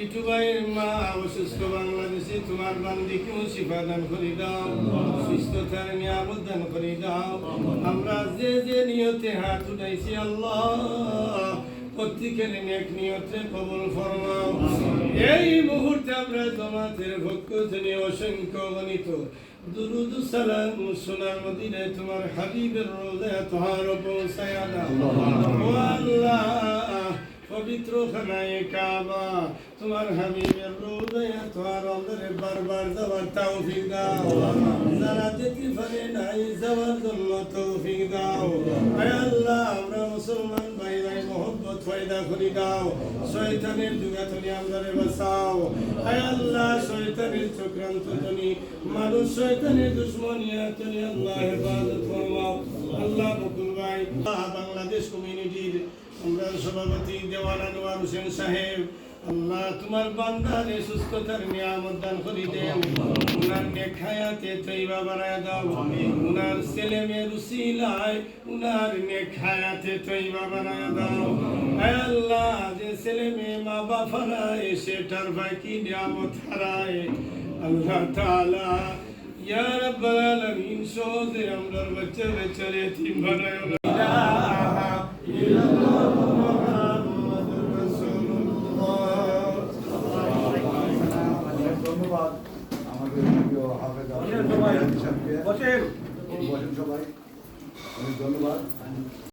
টিটু ভাইয়ের মা অসুস্থ বাংলাদেশে তোমার বান্দিকে শিফা দান করে দাও সুস্থতার নিয়ামত দান করে দাও। আমরা যে যে নিয়তে হাত উঠাইছি আল্লাহ প্রত্যেকের নেক নিয়তে কবুল ফরমাও। এই মুহূর্তে আমরা জমাতের ভক্ত জনে অসংখ্য গণিত দুরুদ সালাম সোনার মদিনায় তোমার হাবিবের রোজা তোহার পৌঁছায়া দাও। পবিত্র খানায় কাবা। তোমার হাবিবের রোজায় তোমার অন্তরে বারবার যাওয়ার তৌফিক দাও। যারা যেতে পারে নাই যাওয়ার জন্য তৌফিক দাও। আল্লাহ, আমরা মুসলমান ভাই ভাই, মোহব্বত ফয়দা করি দাও। শয়তানের যুগাতনি আমাদের বাঁচাও। আল্লাহ, শয়তানের চক্রান্ত জনি মানুষ শয়তানের দুশ্মনিয়াতনি আল্লাহ হেফাজত ফরমাও। আল্লাহ বকুল ভাই, বাংলাদেশ কমিউনিটির আমরা সভাপতি দেওয়ান আনোয়ার হোসেন সাহেব, আল্লাহ তোমার বান্দারে সুস্থতার নিয়ামত দান করি দেন উনার নেক হায়াতে তৈবা বানায় দাও। উনার ছেলে মেয়ে রুসিলায় উনার নেক হায়াতে তৈবা বানায় দাও। আল্লাহ, যে ছেলে মেয়ে মা বাপ হারায় সেটার বাকি নিয়ামত হারায়। আল্লাহ তাআলা, ইয়া রাব্বাল আলামিন, সহজে আমরার বাচ্চা বাচ্চার এতিম বানায় ধন্যবাদ আমাদের প্রিয় হাফেজ। সাহেবকে। বসেন সবাই অনেক ধন্যবাদ